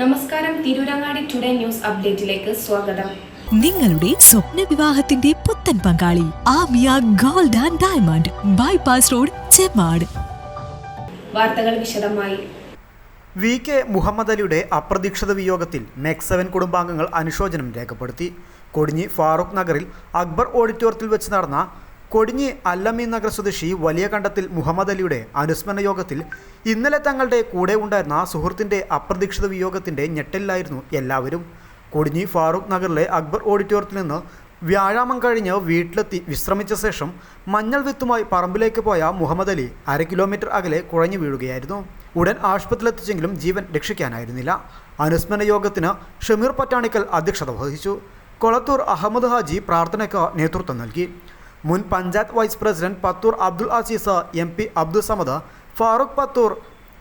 നമസ്കാരം Tirurangadi today news അപ്ഡേറ്റിലേക്ക് സ്വാഗതം. നിങ്ങളുടെ സ്വപ്ന വിവാഹത്തിന്റെ പുത്തൻ പങ്കാളി Amiya gold and diamond bypass road Chemmad. വാർത്തകൾ വിശദമായി. വി കെ മുഹമ്മദ് അലിയുടെ അപ്രതീക്ഷിത വിയോഗത്തിൽ മെക്സവൻ കുടുംബാംഗങ്ങൾ അനുശോചനം രേഖപ്പെടുത്തി. കൊടിഞ്ഞി ഫാറൂഖ് നഗറിൽ അക്ബർ ഓഡിറ്റോറിയത്തിൽ വെച്ച് നടന്ന കൊടിഞ്ഞി അല്ലമീൻ നഗർ സ്വദേശി വലിയ കണ്ടത്തിൽ മുഹമ്മദ് അലിയുടെ അനുസ്മരണ യോഗത്തിൽ ഇന്നലെ തങ്ങളുടെ കൂടെ ഉണ്ടായിരുന്ന സുഹൃത്തിന്റെ അപ്രതീക്ഷിത വിയോഗത്തിന്റെ ഞെട്ടലിലായിരുന്നു എല്ലാവരും. കൊടിഞ്ഞി ഫാറൂഖ് നഗറിലെ അക്ബർ ഓഡിറ്റോറിയത്തിൽ നിന്ന് വ്യാഴാമം കഴിഞ്ഞ് വീട്ടിലെത്തി വിശ്രമിച്ച ശേഷം മഞ്ഞൾ വിത്തുമായി പറമ്പിലേക്ക് പോയ മുഹമ്മദ് അലി അര കിലോമീറ്റർ അകലെ കുഴഞ്ഞു വീഴുകയായിരുന്നു. ഉടൻ ആശുപത്രിയിലെത്തിച്ചെങ്കിലും ജീവൻ രക്ഷിക്കാനായിരുന്നില്ല. അനുസ്മരണ യോഗത്തിന് ഷമീർ പറ്റാണിക്കൽ അധ്യക്ഷത വഹിച്ചു. കൊളത്തൂർ അഹമ്മദ് ഹാജി പ്രാർത്ഥനയ്ക്ക് നേതൃത്വം നൽകി. മുൻ panchayat vice president Pathur Abdul Aziz M P Abdul Samad Farooq Pathur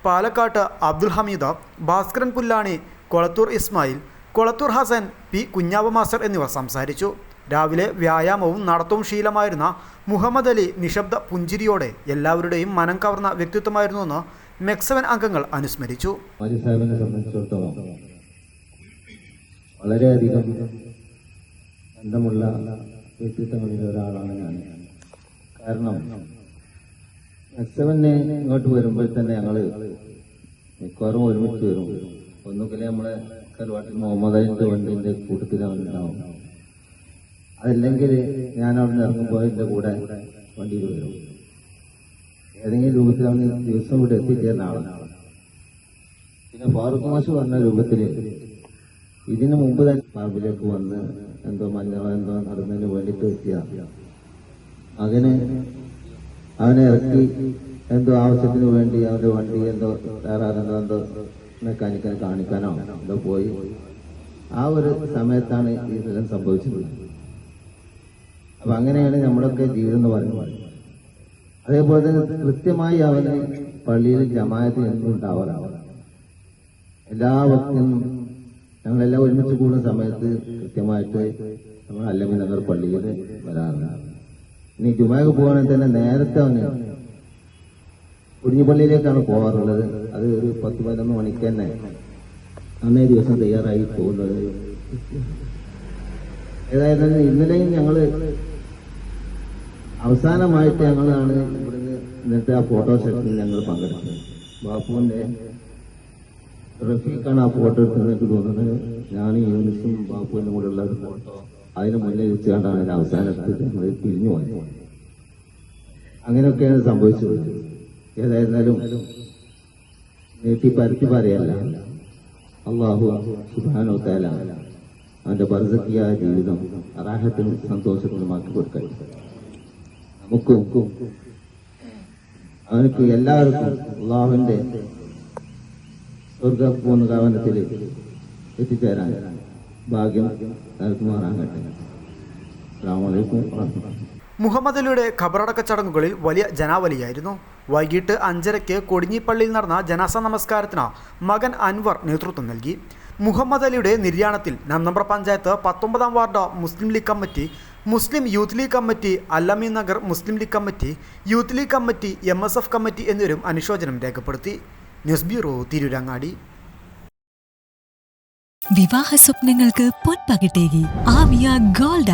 Palakkatt Abdul Hameed Bhaskaran Pullani Kolathur Ismail Kolathur Hasan P Kunhava master എന്നിവർ സംസാരിച്ചു. രാവിലെ വ്യായാമവും നടത്തവും ശീലമായിരുന്ന മുഹമ്മദ് അലി നിശബ്ദ പുഞ്ചിരിയോടെ എല്ലാവരുടെയും മനം കവർന്ന വ്യക്തിത്വമായിരുന്നുവെന്ന് മെക്സവൻ അംഗങ്ങൾ അനുസ്മരിച്ചു. വളരെയധികം ബന്ധമുള്ള വ്യക്തിത്വങ്ങളിൽ ഒരാളാണ് ഞാൻ. കാരണം എക്സവനെ ഇങ്ങോട്ട് വരുമ്പോൾ തന്നെ ഞങ്ങൾ മിക്കവാറും ഒരുമിച്ച് വരും. ഒന്നുകിൽ നമ്മളെ കരുവാട്ടിൽ മുഹമ്മദ് അലിന്റെ വണ്ടിന്റെ കൂട്ടത്തിൽ ഉണ്ടാവും. അതല്ലെങ്കിൽ ഞാൻ അവിടെ നിന്ന് ഇറങ്ങുമ്പോൾ എന്റെ കൂടെ വണ്ടിയിൽ വരും. ഏതെങ്കിലും രൂപത്തിൽ അവന് ദിവസം ഇവിടെ എത്തിച്ചേരുന്ന ആളാണ്. പിന്നെ ഫാറൂഖ് മാഷ് പറഞ്ഞ രൂപത്തിൽ ഇതിനു മുമ്പ് തന്നെ പറമ്പിലേക്ക് വന്ന് എന്തോ മഞ്ഞളോ എന്തോ നടന്നതിന് വേണ്ടിയിട്ട് എത്തിയ. അങ്ങനെ അവനെ ഇറക്കി എന്തോ ആവശ്യത്തിന് വേണ്ടി അവന്റെ വണ്ടി എന്തോ വേറെ എന്തോ എന്തോ മെക്കാനിക്കനെ കാണിക്കാനോ എന്തോ പോയി. ആ ഒരു സമയത്താണ് ഈ ഇതെല്ലാം സംഭവിച്ചത്. അപ്പൊ അങ്ങനെയാണ് നമ്മളൊക്കെ ജീവിതം എന്ന് പറയുന്നത്. അതേപോലെ തന്നെ കൃത്യമായി അവന് പള്ളിയിൽ ജമായത്തിൽ എന്തുണ്ടാവാറാവാം എല്ലാ ഭക്തനും ഞങ്ങളെല്ലാം ഒരുമിച്ച് കൂടുന്ന സമയത്ത് കൃത്യമായിട്ട് നമ്മൾ അല്ലമി നഗർ പള്ളിയിൽ വരാറുണ്ട്. ഇനി ജുമാക്ക് പോകണമെങ്കിൽ തന്നെ നേരത്തെ അവന് കുടിഞ്ഞിപ്പള്ളിയിലേക്കാണ് പോകാറുള്ളത്. അത് ഒരു പത്ത് പതിനൊന്ന് മണിക്ക് തന്നെ അന്നേ ദിവസം തയ്യാറായി പോകുന്നത്. ഏതായാലും ഇന്നലെയും ഞങ്ങൾ അവസാനമായിട്ട് ഞങ്ങളാണ് ഇവിടുന്ന് ഇന്നത്തെ ആ ഫോട്ടോ സെഷനിൽ ഞങ്ങൾ പങ്കെടുത്തത്. ബാപ്പുവിന്റെ റഫീഖാണ് ആ ഫോട്ടോ എടുത്തത് എനിക്ക് തോന്നുന്നത്. ഞാൻ യൂണിസും ബാപ്പുവിനും കൂടെ ഉള്ള ഒരു ഫോട്ടോ. അതിന് മുന്നേ വെച്ചുകൊണ്ടാണ് ഞാൻ അവസാനത്തിൽ നമ്മൾ പിരിഞ്ഞു പോയത്. അങ്ങനെയൊക്കെയാണ് സംഭവിച്ചത്. ഏതായിരുന്നാലും നീട്ടി പരത്തി പറയല്ല. അള്ളാഹു സുബാനോ തേല അവന്റെ ബർസക്കിയായ ജീവിതം അറാഹത്തിനും സന്തോഷത്തിനുമാക്കി കൊടുക്കട്ടെ. നമുക്കും അവനക്ക് എല്ലാവർക്കും അള്ളാഹുവിന്റെ സ്വർഗപൂർണകാവനത്തിൽ എത്തിച്ചേരാൻ ഭാഗ്യം നൽകുമാറാകട്ടെ മുഹമ്മദലിയുടെ ഖബറടക്ക ചടങ്ങുകളിൽ വലിയ ജനാവലിയായിരുന്നു. വൈകിട്ട് അഞ്ചരയ്ക്ക് കൊടിഞ്ഞിപ്പള്ളിയിൽ നടന്ന ജനാസ നമസ്കാരത്തിന് മകൻ അൻവർ നേതൃത്വം നൽകി. മുഹമ്മദ് അലിയുടെ നിര്യാണത്തിൽ നന്നമ്പ്ര പഞ്ചായത്ത് പത്തൊമ്പതാം വാർഡ് മുസ്ലിം ലീഗ് കമ്മിറ്റി മുസ്ലിം youth league committee Allami Nagar Muslim League committee youth league committee M committee എന്നിവരും അനുശോചനം രേഖപ്പെടുത്തി. ന്യൂസ് ബ്യൂറോ തിരൂരങ്ങാടി വിവാഹ സ്വപ്നങ്ങൾക്ക് പൊൻപകട്ടേകി. ആമിയ ഗോൾഡ്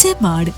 ഒച്ചപ്പാട്